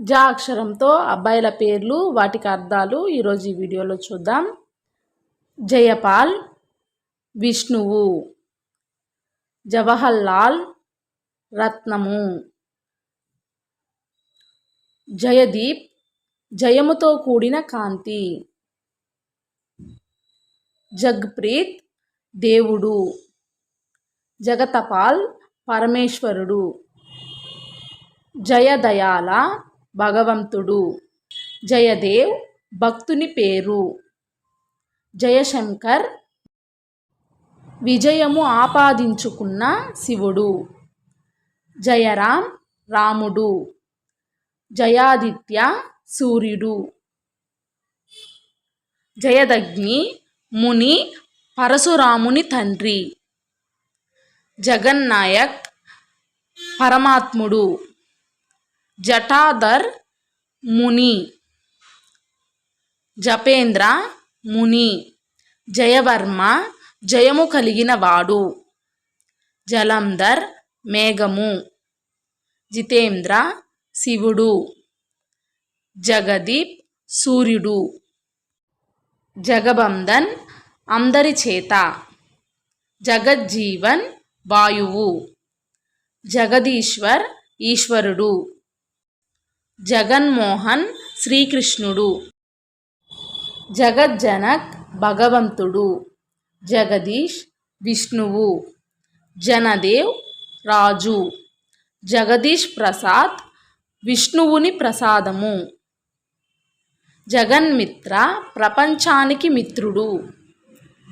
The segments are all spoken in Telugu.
జా అక్షరంతో అబ్బాయిల పేర్లు వాటికి అర్థాలు ఈరోజు ఈ వీడియోలో చూద్దాం. జయపాల్ విష్ణువు జవహర్లాల్ రత్నము. జయదీప్ జయముతో కూడిన కాంతి. జగ్ప్రీత్ దేవుడు. జగతపాల్ పరమేశ్వరుడు. జయదయాల భగవంతుడు. జయదేవ్ భక్తుని పేరు. జయశంకర్ విజయము ఆపాదించుకున్న శివుడు. జయరాం రాముడు. జయాదిత్య సూర్యుడు. జయదగ్ని ముని పరశురాముని తండ్రి. జగన్నాయక్ పరమాత్ముడు. జటాధర్ ముని. జపేంద్ర ముని. జయవర్మ జయము కలిగిన వాడు. జలంధర్ మేఘము. జితేంద్ర శివుడు. జగదీప్ సూర్యుడు. జగబంధన్ అందరి చేత. జగజ్జీవన్ వాయువు. జగదీశ్వర్ ఈశ్వరుడు. జగన్మోహన్ శ్రీకృష్ణుడు. జగజ్జనక్ భగవంతుడు. జగదీష్ విష్ణువు. జనదేవ్ రాజు. జగదీష్ ప్రసాద్ విష్ణువుని ప్రసాదము. జగన్మిత్ర ప్రపంచానికి మిత్రుడు.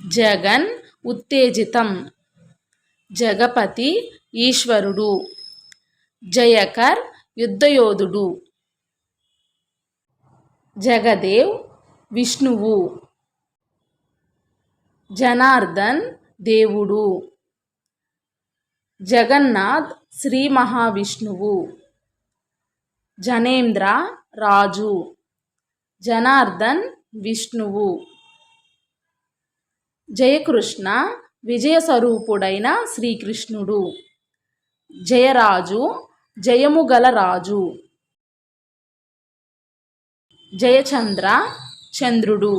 జగన్ ఉత్తేజితం. జగపతి ఈశ్వరుడు. జయకర్ యుద్ధయోధుడు. జగదేవ్ విష్ణువు. జనార్దన్ దేవుడు. జగన్నాథ్ శ్రీ మహావిష్ణువు. జనేంద్ర రాజు. జనార్దన్ విష్ణువు. జయకృష్ణ విజయస్వరూపుడైన శ్రీకృష్ణుడు. జయరాజు జయముగల రాజు. జయచంద్ర చంద్రుడు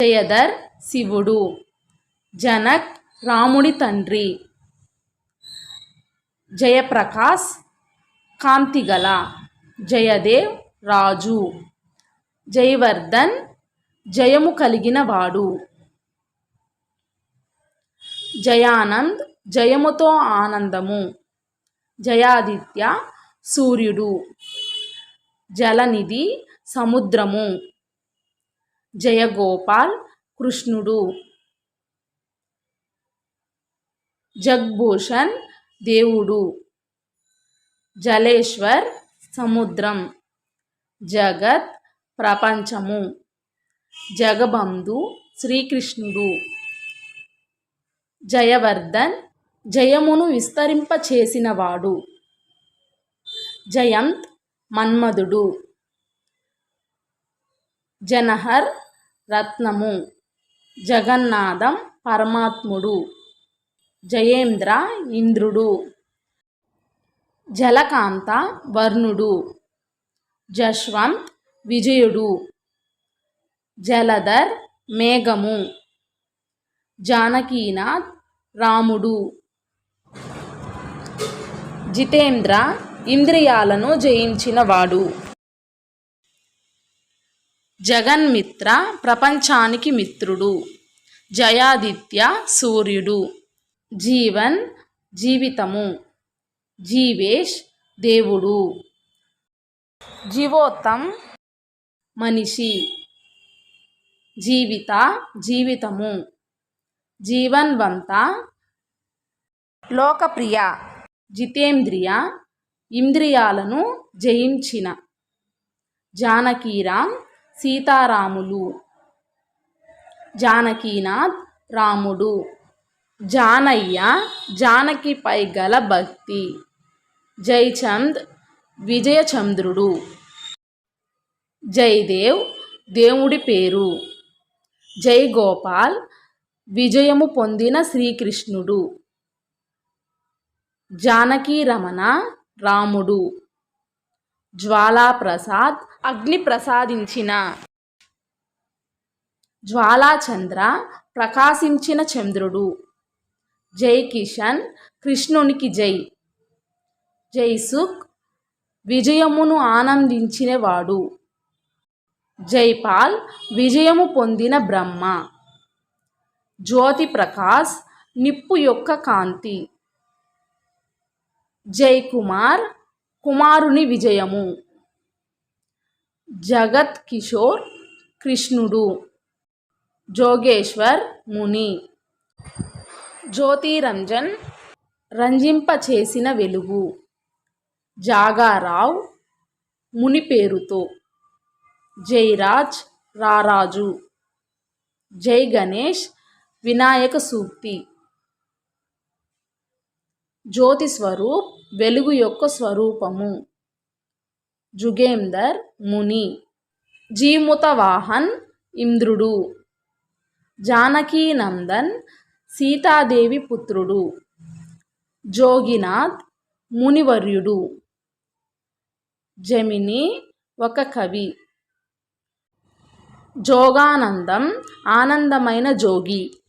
జయధర్ శివుడు జనక్ రాముడి తండ్రి జయప్రకాశ్ కాంతిగల జయదేవ్ రాజు జయవర్ధన్ జయము కలిగిన వాడు. జయానంద్ జయముతో ఆనందము జయాదిత్య సూర్యుడు. జలనిధి సముద్రము. జయగోపాల్ కృష్ణుడు. జగ్భూషణ్ దేవుడు. జలేశ్వర్ సముద్రం. జగత్ ప్రపంచము. జగబంధు శ్రీకృష్ణుడు. జయవర్ధన్ జయమును విస్తరింపచేసినవాడు. జయంత్ మన్మధుడు. జనహర్ రత్నము. జగన్నాథం పరమాత్ముడు. జయేంద్ర ఇంద్రుడు. జలకాంత వర్ణుడు. జశ్వంత్ విజయుడు. జలధర్ మేఘము. జానకీనాథ్ రాముడు. జితేంద్ర ఇంద్రియాలను జయించినవాడు. జగన్మిత్ర ప్రపంచానికి మిత్రుడు. జయాదిత్య సూర్యుడు. జీవన్ జీవితము. జీవేష్ దేవుడు. జీవోత్తం మనిషి. జీవిత జీవితము. జీవన్వంత లోకప్రియ. జితేంద్రియ ఇంద్రియాలను జయించిన జానకీరామ్ సీతారాములు. జానకీనాథ్ రాముడు. జానయ్య జానకిపై గల భక్తి. జైచంద్ విజయచంద్రుడు. జయదేవ్ దేవుడి పేరు. జయగోపాల్ విజయము పొందిన శ్రీకృష్ణుడు. జానకీ రమణ రాముడు. జ్వాలాప్రసాద్ అగ్ని ప్రసాదించిన జ్వాలాచంద్ర ప్రకాశించిన చంద్రుడు. జై కిషన్ కృష్ణునికి జై. జైసుఖ్ విజయమును ఆనందించినవాడు. జైపాల్ విజయము పొందిన బ్రహ్మ. జ్యోతి ప్రకాష్ నిప్పు యొక్క కాంతి. జై కుమార్ కుమారుని విజయము. జగత్ కిషోర్ కృష్ణుడు. జోగేశ్వర్ ముని. జ్యోతిరంజన్ రంజింపచేసిన వెలుగు. జాగారావ్ ముని పేరుతో. జైరాజ్ రారాజు. జై గణేష్ వినాయక సూక్తి. జ్యోతి స్వరూప్ వెలుగు యొక్క స్వరూపము. జుగేందర్ ముని. జీముతవాహన్ ఇంద్రుడు. జానకీనందన్ సీతాదేవి పుత్రుడు. జోగినాథ్ మునివర్యుడు. జమిని ఒక కవి. జోగానందం ఆనందమైన జోగి.